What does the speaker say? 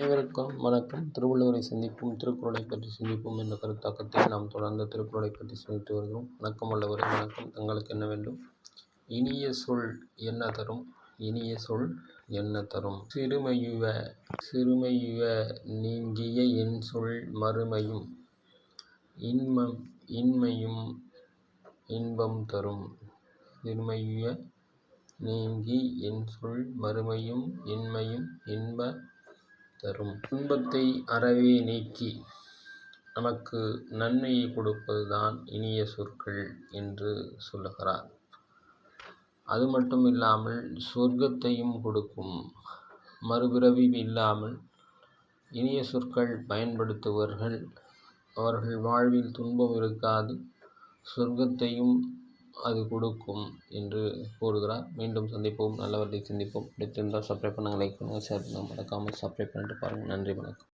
அனைவருக்கும் வணக்கம். திருவள்ளுவரை சந்திப்போம் திருக்குறளை பற்றி சிந்திப்போம் என்ற கருத்தாக்கத்தில் நாம் தொடர்ந்து திருக்குறளை பற்றி சிந்தித்து வருகிறோம். வணக்கம் உள்ளவரை வணக்கம். தங்களுக்கு என்ன வேண்டும்? இனிய சொல் என்ன தரும்? இனிய சொல் என்ன தரும்? சிறுமையுவ சிறுமையுவ நீங்கிய என் சொல் மறுமையும் இன்மம் இன்மையும் இன்பம் தரும். சிறுமையுவ நீங்கி என் சொல் மறுமையும் இன்மையும் இன்ப தரும். துன்பத்தை அறவே நீக்கி நமக்கு நன்மையை கொடுப்பதுதான் இனிய சொற்கள் என்று சொல்லுகிறார். அது மட்டும் இல்லாமல் சொர்க்கத்தையும் கொடுக்கும். மறுபிறவி இல்லாமல் இனிய சொற்கள் பயன்படுத்துபவர்கள் அவர்கள் வாழ்வில் துன்பம் இருக்காது சொர்க்கத்தையும் அது கொடுக்கும் என்று கூறுகிறார் மீண்டும் சந்திப்போம். நல்லவற்றை சிந்திப்போம். பிடித்திருந்தால் சப்ஸ்கிரைப் பண்ணுங்கள் லைக் பண்ணுங்கள் ஷேர் பண்ணுங்கள் மறக்காமல் சப்ஸ்கிரைப் பண்ணிட்டு பாருங்கள் நன்றி வணக்கம்.